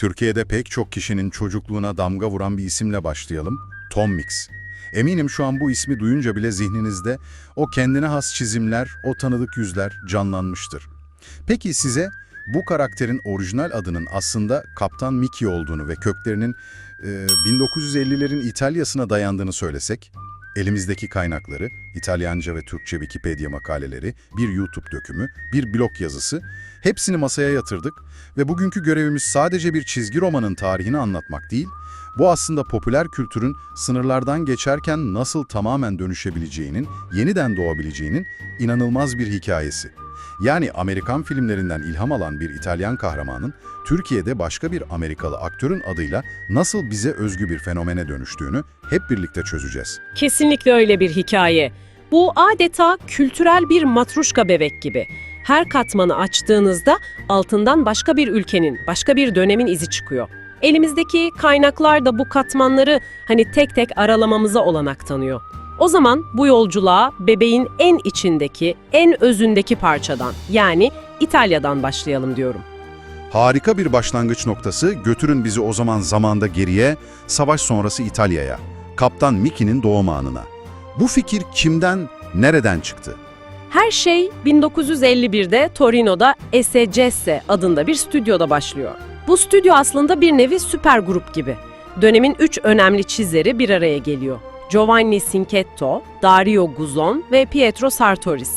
Türkiye'de pek çok kişinin çocukluğuna damga vuran bir isimle başlayalım. Tom Mix. Eminim şu an bu ismi duyunca bile zihninizde o kendine has çizimler, o tanıdık yüzler canlanmıştır. Peki size bu karakterin orijinal adının aslında Kaptan Mickey olduğunu ve köklerinin e, 1950'lerin İtalya'sına dayandığını söylesek? Elimizdeki kaynakları, İtalyanca ve Türkçe Wikipedia makaleleri, bir YouTube dökümü, bir blog yazısı, hepsini masaya yatırdık ve bugünkü görevimiz sadece bir çizgi romanın tarihini anlatmak değil, bu aslında popüler kültürün sınırlardan geçerken nasıl tamamen dönüşebileceğinin, yeniden doğabileceğinin inanılmaz bir hikayesi. Yani Amerikan filmlerinden ilham alan bir İtalyan kahramanın Türkiye'de başka bir Amerikalı aktörün adıyla nasıl bize özgü bir fenomene dönüştüğünü hep birlikte çözeceğiz. Kesinlikle öyle bir hikaye. Bu adeta kültürel bir matruşka bebek gibi. Her katmanı açtığınızda altından başka bir ülkenin, başka bir dönemin izi çıkıyor. Elimizdeki kaynaklar da bu katmanları hani tek tek aralamamıza olanak tanıyor. O zaman bu yolculuğa bebeğin en içindeki, en özündeki parçadan yani İtalya'dan başlayalım diyorum. Harika bir başlangıç noktası götürün bizi o zaman zamanda geriye, savaş sonrası İtalya'ya, Kaptan Mickey'nin doğum anına. Bu fikir kimden, nereden çıktı? Her şey 1951'de Torino'da SCS adında bir stüdyoda başlıyor. Bu stüdyo aslında bir nevi süper grup gibi. Dönemin üç önemli çizeri bir araya geliyor. Giovanni Cinquetto, Dario Guzon ve Pietro Sartoris.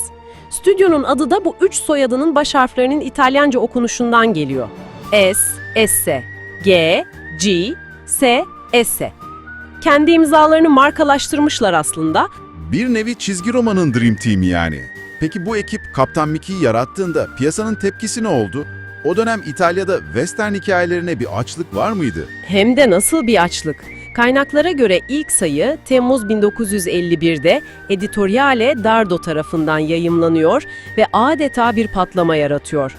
Stüdyonun adı da bu üç soyadının baş harflerinin İtalyanca okunuşundan geliyor. S, S, G, G, S, S. Kendi imzalarını markalaştırmışlar aslında Bir nevi çizgi romanın Dream Team yani. Peki bu ekip Kaptan Mickey'i yarattığında piyasanın tepkisi ne oldu? O dönem İtalya'da western hikayelerine bir açlık var mıydı? Hem de nasıl bir açlık. Kaynaklara göre ilk sayı Temmuz 1951'de Editoriale Dardo tarafından yayımlanıyor ve adeta bir patlama yaratıyor.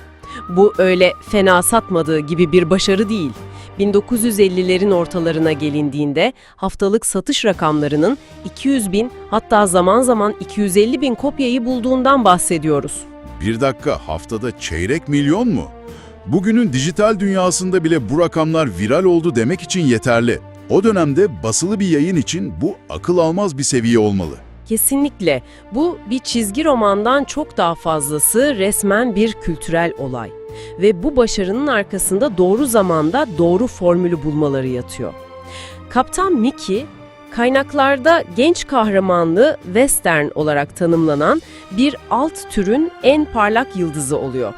Bu öyle fena satmadığı gibi bir başarı değil. 1950'lerin ortalarına gelindiğinde haftalık satış rakamlarının 200 bin hatta zaman zaman 250 bin kopyayı bulduğundan bahsediyoruz. Bir dakika haftada çeyrek milyon mu? Bugünün dijital dünyasında bile bu rakamlar viral oldu demek için yeterli. O dönemde basılı bir yayın için bu akıl almaz bir seviye olmalı. Kesinlikle. Bu bir çizgi romandan çok daha fazlası resmen bir kültürel olay. Ve bu başarının arkasında doğru zamanda doğru formülü bulmaları yatıyor. Kaptan Mickey, kaynaklarda genç kahramanlı western olarak tanımlanan bir alt türün en parlak yıldızı oluyor.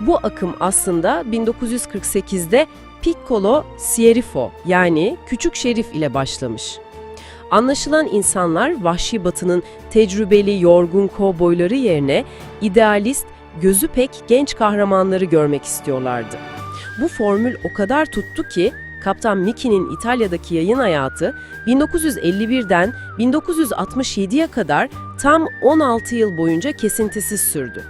Bu akım aslında 1948'de Piccolo Sierifo yani Küçük Şerif ile başlamış. Anlaşılan insanlar Vahşi Batı'nın tecrübeli, yorgun kovboyları yerine idealist, gözü pek genç kahramanları görmek istiyorlardı. Bu formül o kadar tuttu ki Kaptan Mickey'nin İtalya'daki yayın hayatı 1951'den 1967'ye kadar tam 16 yıl boyunca kesintisiz sürdü.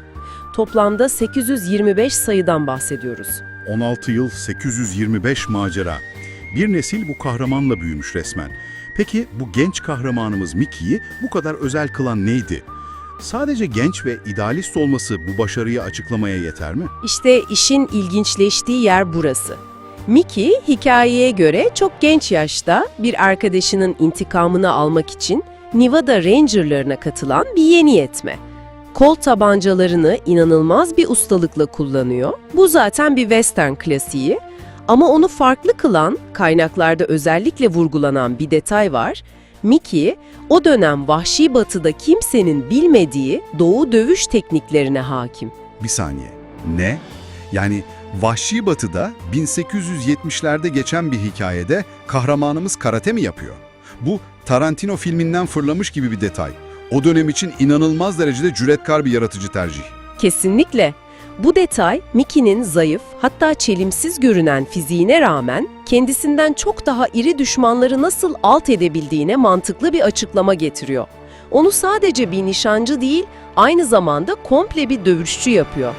Toplamda 825 sayıdan bahsediyoruz. 16 yıl 825 macera. Bir nesil bu kahramanla büyümüş resmen. Peki bu genç kahramanımız Mickey'i bu kadar özel kılan neydi? Sadece genç ve idealist olması bu başarıyı açıklamaya yeter mi? İşte işin ilginçleştiği yer burası. Mickey hikayeye göre çok genç yaşta bir arkadaşının intikamını almak için Nevada Ranger'larına katılan bir yeni yetme. Kol tabancalarını inanılmaz bir ustalıkla kullanıyor. Bu zaten bir western klasiği. Ama onu farklı kılan, kaynaklarda özellikle vurgulanan bir detay var. Mickey, o dönem vahşi batıda kimsenin bilmediği doğu dövüş tekniklerine hakim. Bir saniye. Ne? Yani Vahşi Batı'da 1870'lerde geçen bir hikayede kahramanımız karate mi yapıyor? Bu Tarantino filminden fırlamış gibi bir detay. O dönem için inanılmaz derecede cüretkar bir yaratıcı tercih. Kesinlikle. Bu detay Mickey'nin zayıf hatta çelimsiz görünen fiziğine rağmen kendisinden çok daha iri düşmanları nasıl alt edebildiğine mantıklı bir açıklama getiriyor. Onu sadece bir nişancı değil, aynı zamanda komple bir dövüşçü yapıyor.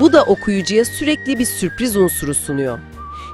Bu da okuyucuya sürekli bir sürpriz unsuru sunuyor.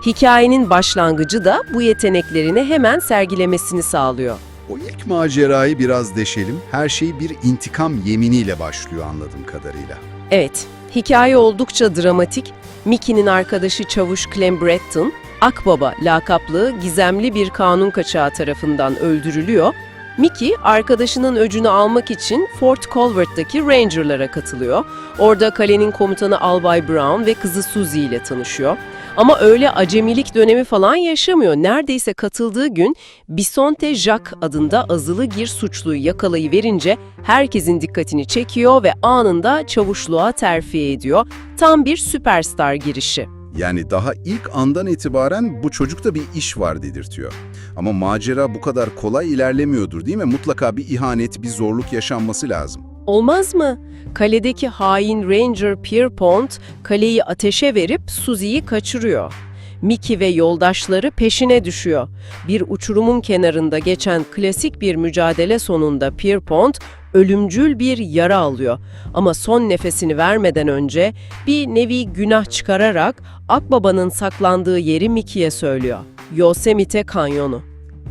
Hikayenin başlangıcı da bu yeteneklerini hemen sergilemesini sağlıyor. O ilk macerayı biraz deşelim. Her şey bir intikam yeminiyle başlıyor anladığım kadarıyla. Evet, hikaye oldukça dramatik Mickey'nin arkadaşı çavuş Clem Breton, Akbaba lakaplı gizemli bir kanun kaçağı tarafından öldürülüyor. Mickey, arkadaşının öcünü almak için Fort Colbert'taki Ranger'lara katılıyor. Orada kalenin komutanı Albay Brown ve kızı Suzy ile tanışıyor. Ama öyle acemilik dönemi falan yaşamıyor. Neredeyse katıldığı gün Bisonte Jack adında azılı gir suçluyu yakalayıverince herkesin dikkatini çekiyor ve anında çavuşluğa terfi ediyor. Tam bir süperstar girişi. Yani daha ilk andan itibaren bu çocukta bir iş var dedirtiyor. Ama macera bu kadar kolay ilerlemiyordur değil mi? Mutlaka bir ihanet, bir zorluk yaşanması lazım. Olmaz mı? Kaledeki hain Ranger Pierpont kaleyi ateşe verip Suzy'yi kaçırıyor. Mickey ve yoldaşları peşine düşüyor. Bir uçurumun kenarında geçen klasik bir mücadele sonunda Pierpont ölümcül bir yara alıyor. Ama son nefesini vermeden önce bir nevi günah çıkararak Akbaba'nın saklandığı yeri Mickey'e söylüyor. Yosemite Kanyonu.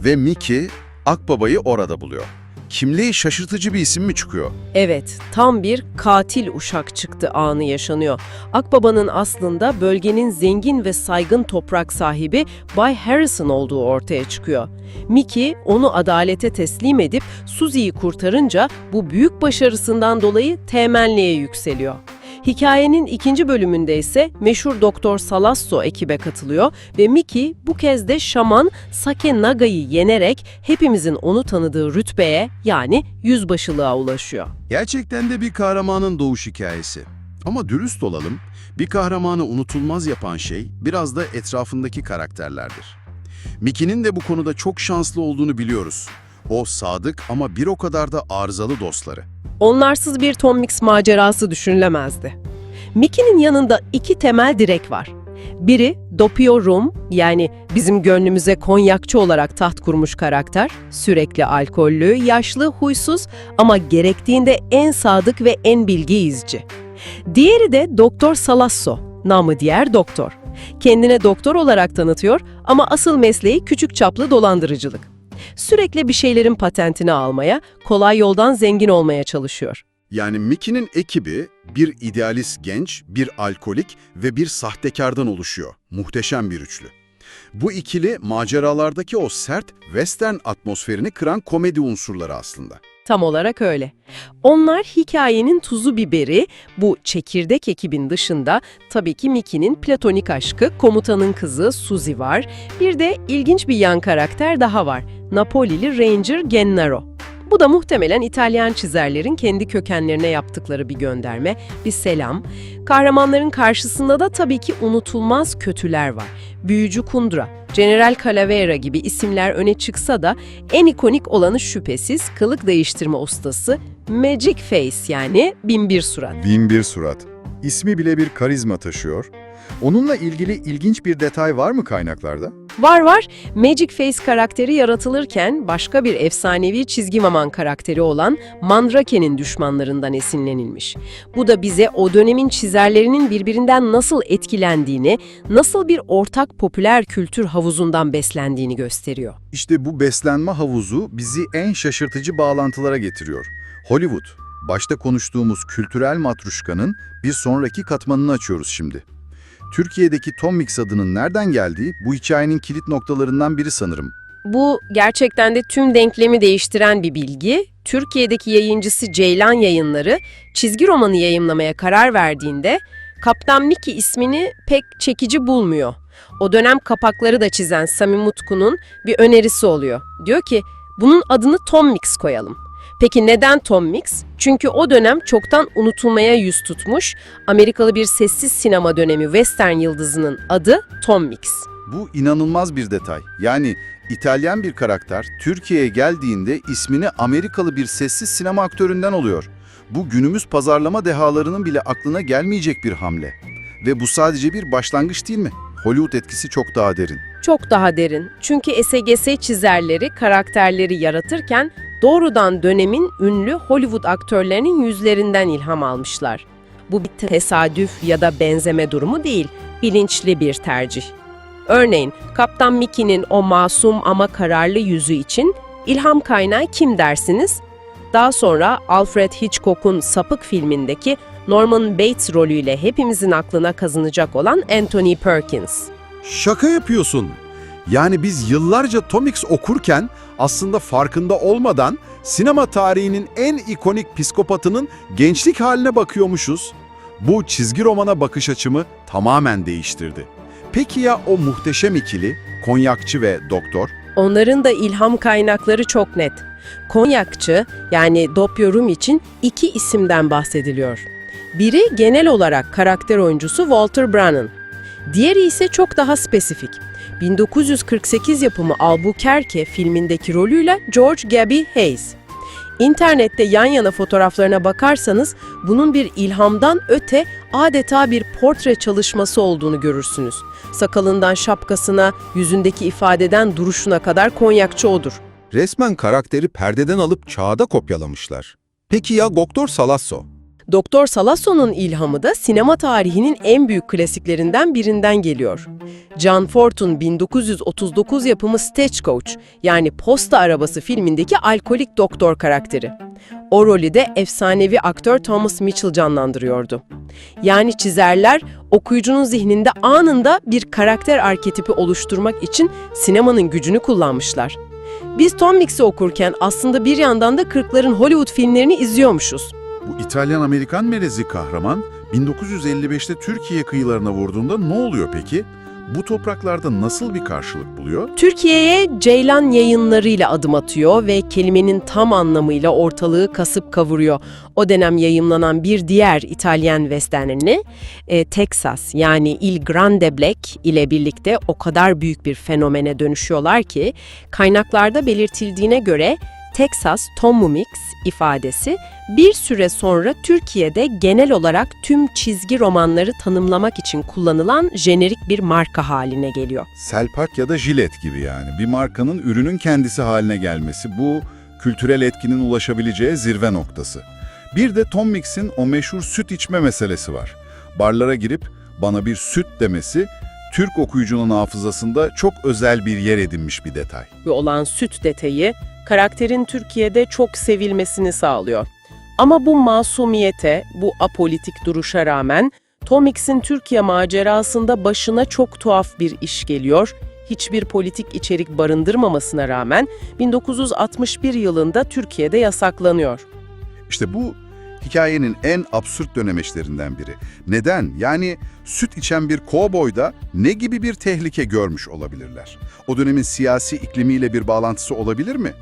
Ve Mickey, Akbaba'yı orada buluyor. Kimliği şaşırtıcı bir isim mi çıkıyor? Evet, tam bir katil uşak çıktı anı yaşanıyor. Akbaba'nın aslında bölgenin zengin ve saygın toprak sahibi Bay Harrison olduğu ortaya çıkıyor. Mickey onu adalete teslim edip Suzy'yi kurtarınca bu büyük başarısından dolayı temenniye yükseliyor. Hikayenin ikinci bölümünde ise meşhur Doktor Salasso ekibe katılıyor ve Mickey bu kez de şaman Sake Naga'yı yenerek hepimizin onu tanıdığı rütbeye yani yüzbaşılığa ulaşıyor. Gerçekten de bir kahramanın doğuş hikayesi. Ama dürüst olalım, bir kahramanı unutulmaz yapan şey biraz da etrafındaki karakterlerdir. Mickey'nin de bu konuda çok şanslı olduğunu biliyoruz. O sadık ama bir o kadar da arızalı dostları. Onlarsız bir Tom Mix macerası düşünülemezdi. Mickey'nin yanında iki temel direk var. Biri Doppio Rum yani bizim gönlümüze konyakçı olarak taht kurmuş karakter. Sürekli alkollü, yaşlı, huysuz ama gerektiğinde en sadık ve en bilgi izci. Diğeri de Doktor Salasso, namı diğer doktor. Kendine doktor olarak tanıtıyor ama asıl mesleği küçük çaplı dolandırıcılık. Sürekli bir şeylerin patentini almaya, kolay yoldan zengin olmaya çalışıyor. Yani Mickey'nin ekibi bir idealist genç, bir alkolik ve bir sahtekardan oluşuyor. Muhteşem bir üçlü. Bu ikili maceralardaki o sert western atmosferini kıran komedi unsurları aslında. Tam olarak öyle. Onlar hikayenin tuzu biberi, bu çekirdek ekibin dışında tabii ki Mickey'nin platonik aşkı, komutanın kızı Suzy var. Bir de ilginç bir yan karakter daha var. Napolili Ranger Gennaro. Bu da muhtemelen İtalyan çizerlerin kendi kökenlerine yaptıkları bir gönderme, bir selam. Kahramanların karşısında da tabii ki unutulmaz kötüler var. Büyücü Kundra, General Calavera gibi isimler öne çıksa da en ikonik olanı şüphesiz kılık değiştirme ustası Magic Face yani Binbir Surat. Bin bir surat. İsmi bile bir karizma taşıyor. Onunla ilgili ilginç bir detay var mı kaynaklarda? Var var, Magic Face karakteri yaratılırken başka bir efsanevi çizgi roman karakteri olan Mandrake'nin düşmanlarından esinlenilmiş. Bu da bize o dönemin çizerlerinin birbirinden nasıl etkilendiğini, nasıl bir ortak popüler kültür havuzundan beslendiğini gösteriyor. İşte bu beslenme havuzu bizi en şaşırtıcı bağlantılara getiriyor. Hollywood, başta konuştuğumuz kültürel matruşkanın bir sonraki katmanını açıyoruz şimdi. Türkiye'deki Tom Mix adının nereden geldiği bu hikayenin kilit noktalarından biri sanırım. Bu gerçekten de tüm denklemi değiştiren bir bilgi. Türkiye'deki yayıncısı Ceylan Yayınları çizgi romanı yayımlamaya karar verdiğinde Kaptan Mickey ismini pek çekici bulmuyor. O dönem kapakları da çizen Sami Mutku'nun bir önerisi oluyor. Diyor ki bunun adını Tom Mix koyalım. Peki neden Tom Mix? Çünkü o dönem çoktan unutulmaya yüz tutmuş Amerikalı bir sessiz sinema dönemi western yıldızının adı Tom Mix. Bu inanılmaz bir detay. Yani İtalyan bir karakter Türkiye'ye geldiğinde ismini Amerikalı bir sessiz sinema aktöründen oluyor. Bu günümüz pazarlama dehalarının bile aklına gelmeyecek bir hamle. Ve bu sadece bir başlangıç değil mi? Hollywood etkisi çok daha derin. Çok daha derin. Çünkü SGS çizerleri karakterleri yaratırken doğrudan dönemin ünlü Hollywood aktörlerinin yüzlerinden ilham almışlar. Bu bir tesadüf ya da benzeme durumu değil, bilinçli bir tercih. Örneğin Kaptan Mickey'nin o masum ama kararlı yüzü için ilham kaynağı kim dersiniz? Daha sonra Alfred Hitchcock'un Sapık filmindeki Norman Bates rolüyle hepimizin aklına kazınacak olan Anthony Perkins. Şaka yapıyorsun. Yani biz yıllarca Tomix okurken aslında farkında olmadan sinema tarihinin en ikonik psikopatının gençlik haline bakıyormuşuz. Bu çizgi romana bakış açımı tamamen değiştirdi. Peki ya o muhteşem ikili, konyakçı ve doktor? Onların da ilham kaynakları çok net. Konyakçı yani Doppio Rum için iki isimden bahsediliyor. Biri genel olarak karakter oyuncusu Walter Brannan. Diğeri ise çok daha spesifik. 1948 yapımı Albuquerque filmindeki rolüyle George Gabby Hayes. İnternette yan yana fotoğraflarına bakarsanız bunun bir ilhamdan öte adeta bir portre çalışması olduğunu görürsünüz. Sakalından şapkasına, yüzündeki ifadeden duruşuna kadar konyakçı odur. Resmen karakteri perdeden alıp çağda kopyalamışlar. Peki ya Doktor Salasso? Doktor Salasso'nun ilhamı da sinema tarihinin en büyük klasiklerinden birinden geliyor. John Ford'un 1939 yapımı Stagecoach yani Posta Arabası filmindeki alkolik doktor karakteri. O rolü de efsanevi aktör Thomas Mitchell canlandırıyordu. Yani çizerler okuyucunun zihninde anında bir karakter arketipi oluşturmak için sinemanın gücünü kullanmışlar. Biz Tom Mix'i okurken aslında bir yandan da 40'ların Hollywood filmlerini izliyormuşuz. Bu İtalyan-Amerikan melezi kahraman 1955'te Türkiye kıyılarına vurduğunda ne oluyor peki? Bu topraklarda nasıl bir karşılık buluyor? Türkiye'ye Ceylan yayınlarıyla adım atıyor ve kelimenin tam anlamıyla ortalığı kasıp kavuruyor. O dönem yayımlanan bir diğer İtalyan westernini e, Texas yani Il Grande Black ile birlikte o kadar büyük bir fenomene dönüşüyorlar ki kaynaklarda belirtildiğine göre Texas Tommy Mix ifadesi bir süre sonra Türkiye'de genel olarak tüm çizgi romanları tanımlamak için kullanılan jenerik bir marka haline geliyor. Selpak ya da jilet gibi yani. Bir markanın ürünün kendisi haline gelmesi bu kültürel etkinin ulaşabileceği zirve noktası. Bir de Tom Mix'in o meşhur süt içme meselesi var. Barlara girip bana bir süt demesi Türk okuyucunun hafızasında çok özel bir yer edinmiş bir detay. ve olan süt detayı karakterin Türkiye'de çok sevilmesini sağlıyor. Ama bu masumiyete, bu apolitik duruşa rağmen Tom Mix'in Türkiye macerasında başına çok tuhaf bir iş geliyor. Hiçbir politik içerik barındırmamasına rağmen 1961 yılında Türkiye'de yasaklanıyor. İşte bu hikayenin en absürt dönemeçlerinden biri. Neden? Yani süt içen bir kovboyda ne gibi bir tehlike görmüş olabilirler? O dönemin siyasi iklimiyle bir bağlantısı olabilir mi?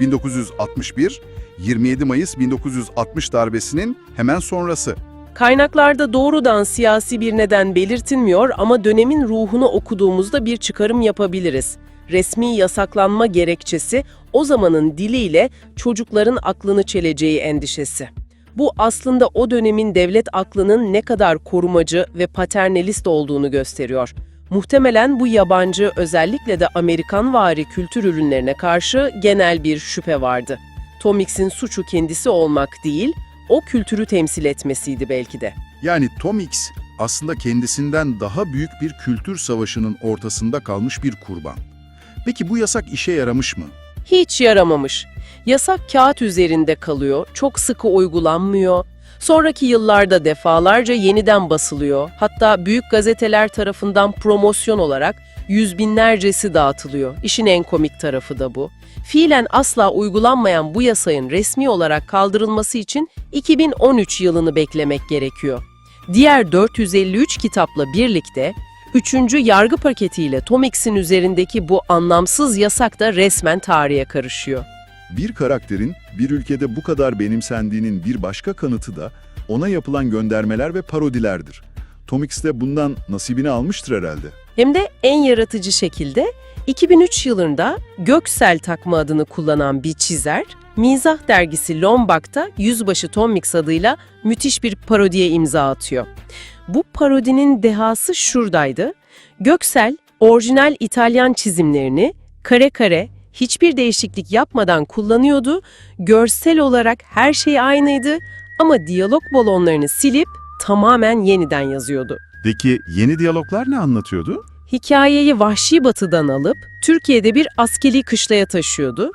1961, 27 Mayıs 1960 darbesinin hemen sonrası. Kaynaklarda doğrudan siyasi bir neden belirtilmiyor ama dönemin ruhunu okuduğumuzda bir çıkarım yapabiliriz. Resmi yasaklanma gerekçesi o zamanın diliyle çocukların aklını çeleceği endişesi. Bu aslında o dönemin devlet aklının ne kadar korumacı ve paternalist olduğunu gösteriyor. Muhtemelen bu yabancı özellikle de Amerikanvari kültür ürünlerine karşı genel bir şüphe vardı. Tomix'in suçu kendisi olmak değil, o kültürü temsil etmesiydi belki de. Yani Tom X aslında kendisinden daha büyük bir kültür savaşının ortasında kalmış bir kurban. Peki bu yasak işe yaramış mı? Hiç yaramamış. Yasak kağıt üzerinde kalıyor, çok sıkı uygulanmıyor. Sonraki yıllarda defalarca yeniden basılıyor. Hatta büyük gazeteler tarafından promosyon olarak yüz binlercesi dağıtılıyor. İşin en komik tarafı da bu. Fiilen asla uygulanmayan bu yasayın resmi olarak kaldırılması için 2013 yılını beklemek gerekiyor. Diğer 453 kitapla birlikte 3. yargı paketiyle Tomix'in üzerindeki bu anlamsız yasak da resmen tarihe karışıyor. Bir karakterin bir ülkede bu kadar benimsendiğinin bir başka kanıtı da ona yapılan göndermeler ve parodilerdir. Tom X de bundan nasibini almıştır herhalde. Hem de en yaratıcı şekilde 2003 yılında Göksel takma adını kullanan bir çizer, Mizah dergisi Lombak'ta Yüzbaşı Tom Mix adıyla müthiş bir parodiye imza atıyor. Bu parodinin dehası şuradaydı. Göksel, orijinal İtalyan çizimlerini kare kare, hiçbir değişiklik yapmadan kullanıyordu. Görsel olarak her şey aynıydı ama diyalog balonlarını silip tamamen yeniden yazıyordu. Peki yeni diyaloglar ne anlatıyordu? Hikayeyi Vahşi Batı'dan alıp Türkiye'de bir askeri kışlaya taşıyordu.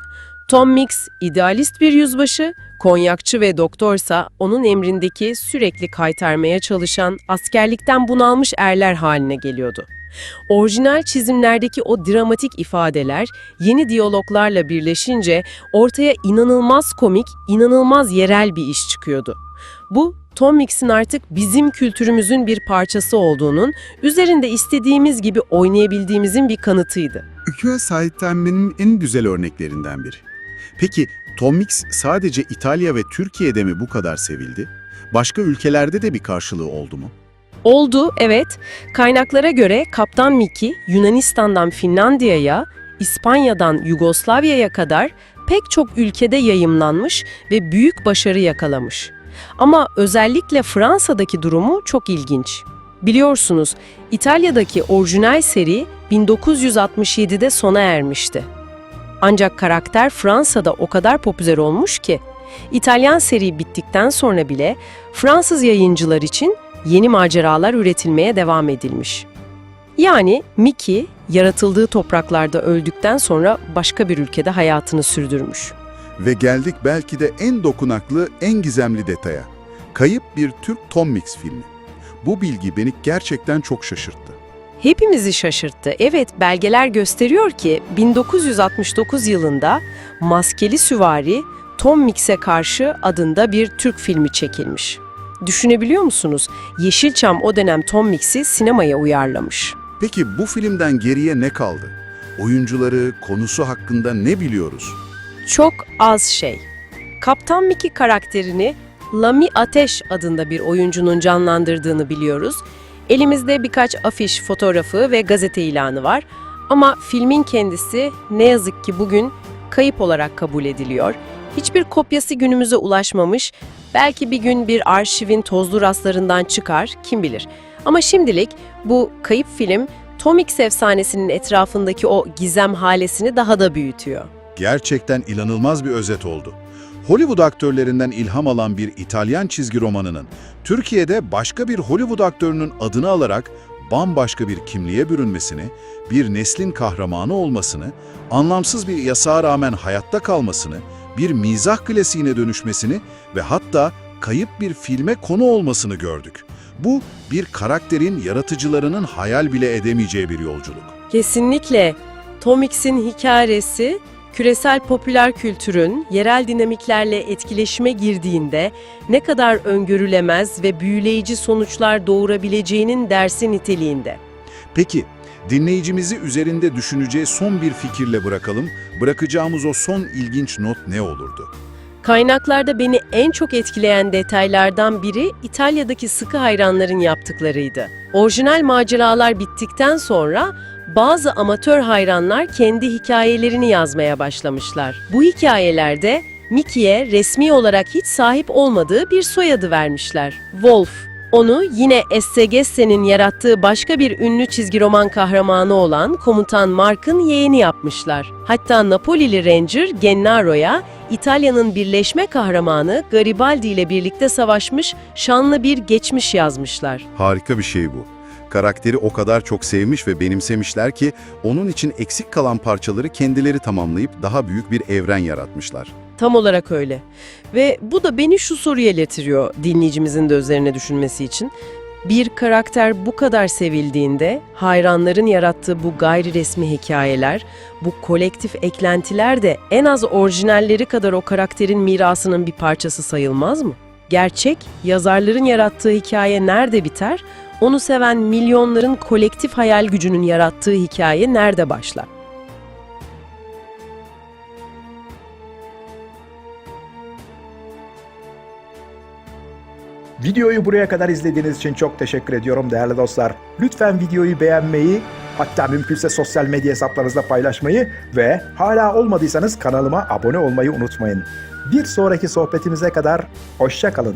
Tom Mix idealist bir yüzbaşı, Konyakçı ve doktorsa onun emrindeki sürekli kaytarmaya çalışan, askerlikten bunalmış erler haline geliyordu. Orijinal çizimlerdeki o dramatik ifadeler yeni diyaloglarla birleşince ortaya inanılmaz komik, inanılmaz yerel bir iş çıkıyordu. Bu, Tom Mix'in artık bizim kültürümüzün bir parçası olduğunun, üzerinde istediğimiz gibi oynayabildiğimizin bir kanıtıydı. Öyküye sahiplenmenin en güzel örneklerinden biri. Peki Tom Mix sadece İtalya ve Türkiye'de mi bu kadar sevildi? Başka ülkelerde de bir karşılığı oldu mu? Oldu, evet. Kaynaklara göre Kaptan Mickey, Yunanistan'dan Finlandiya'ya, İspanya'dan Yugoslavya'ya kadar pek çok ülkede yayımlanmış ve büyük başarı yakalamış. Ama özellikle Fransa'daki durumu çok ilginç. Biliyorsunuz, İtalya'daki orijinal seri 1967'de sona ermişti. Ancak karakter Fransa'da o kadar popüler olmuş ki, İtalyan seri bittikten sonra bile Fransız yayıncılar için yeni maceralar üretilmeye devam edilmiş. Yani Mickey, yaratıldığı topraklarda öldükten sonra başka bir ülkede hayatını sürdürmüş. Ve geldik belki de en dokunaklı, en gizemli detaya. Kayıp bir Türk Tom Mix filmi. Bu bilgi beni gerçekten çok şaşırttı. Hepimizi şaşırttı. Evet, belgeler gösteriyor ki 1969 yılında Maskeli Süvari Tom Mix'e karşı adında bir Türk filmi çekilmiş. Düşünebiliyor musunuz? Yeşilçam o dönem Tom Mix'i sinemaya uyarlamış. Peki bu filmden geriye ne kaldı? Oyuncuları, konusu hakkında ne biliyoruz? Çok az şey. Kaptan Mickey karakterini Lami Ateş adında bir oyuncunun canlandırdığını biliyoruz. Elimizde birkaç afiş fotoğrafı ve gazete ilanı var. Ama filmin kendisi ne yazık ki bugün kayıp olarak kabul ediliyor. Hiçbir kopyası günümüze ulaşmamış. Belki bir gün bir arşivin tozlu rastlarından çıkar, kim bilir. Ama şimdilik bu kayıp film Tom Mix efsanesinin etrafındaki o gizem halesini daha da büyütüyor. Gerçekten inanılmaz bir özet oldu. Hollywood aktörlerinden ilham alan bir İtalyan çizgi romanının Türkiye'de başka bir Hollywood aktörünün adını alarak bambaşka bir kimliğe bürünmesini, bir neslin kahramanı olmasını, anlamsız bir yasağa rağmen hayatta kalmasını, bir mizah klasiğine dönüşmesini ve hatta kayıp bir filme konu olmasını gördük. Bu bir karakterin yaratıcılarının hayal bile edemeyeceği bir yolculuk. Kesinlikle. Tom Mix'in hikayesi küresel popüler kültürün yerel dinamiklerle etkileşime girdiğinde ne kadar öngörülemez ve büyüleyici sonuçlar doğurabileceğinin dersi niteliğinde. Peki, dinleyicimizi üzerinde düşüneceği son bir fikirle bırakalım. Bırakacağımız o son ilginç not ne olurdu? Kaynaklarda beni en çok etkileyen detaylardan biri İtalya'daki sıkı hayranların yaptıklarıydı. Orijinal maceralar bittikten sonra bazı amatör hayranlar kendi hikayelerini yazmaya başlamışlar. Bu hikayelerde Mickey'e resmi olarak hiç sahip olmadığı bir soyadı vermişler. Wolf. Onu yine Essegesse'nin yarattığı başka bir ünlü çizgi roman kahramanı olan Komutan Mark'ın yeğeni yapmışlar. Hatta Napolili Ranger Gennaro'ya İtalya'nın birleşme kahramanı Garibaldi ile birlikte savaşmış şanlı bir geçmiş yazmışlar. Harika bir şey bu. Karakteri o kadar çok sevmiş ve benimsemişler ki onun için eksik kalan parçaları kendileri tamamlayıp daha büyük bir evren yaratmışlar. Tam olarak öyle. Ve bu da beni şu soruya getiriyor dinleyicimizin de üzerine düşünmesi için. Bir karakter bu kadar sevildiğinde hayranların yarattığı bu gayri resmi hikayeler, bu kolektif eklentiler de en az orijinalleri kadar o karakterin mirasının bir parçası sayılmaz mı? Gerçek, yazarların yarattığı hikaye nerede biter, onu seven milyonların kolektif hayal gücünün yarattığı hikaye nerede başlar? Videoyu buraya kadar izlediğiniz için çok teşekkür ediyorum değerli dostlar. Lütfen videoyu beğenmeyi, hatta mümkünse sosyal medya hesaplarınızda paylaşmayı ve hala olmadıysanız kanalıma abone olmayı unutmayın. Bir sonraki sohbetimize kadar hoşça kalın.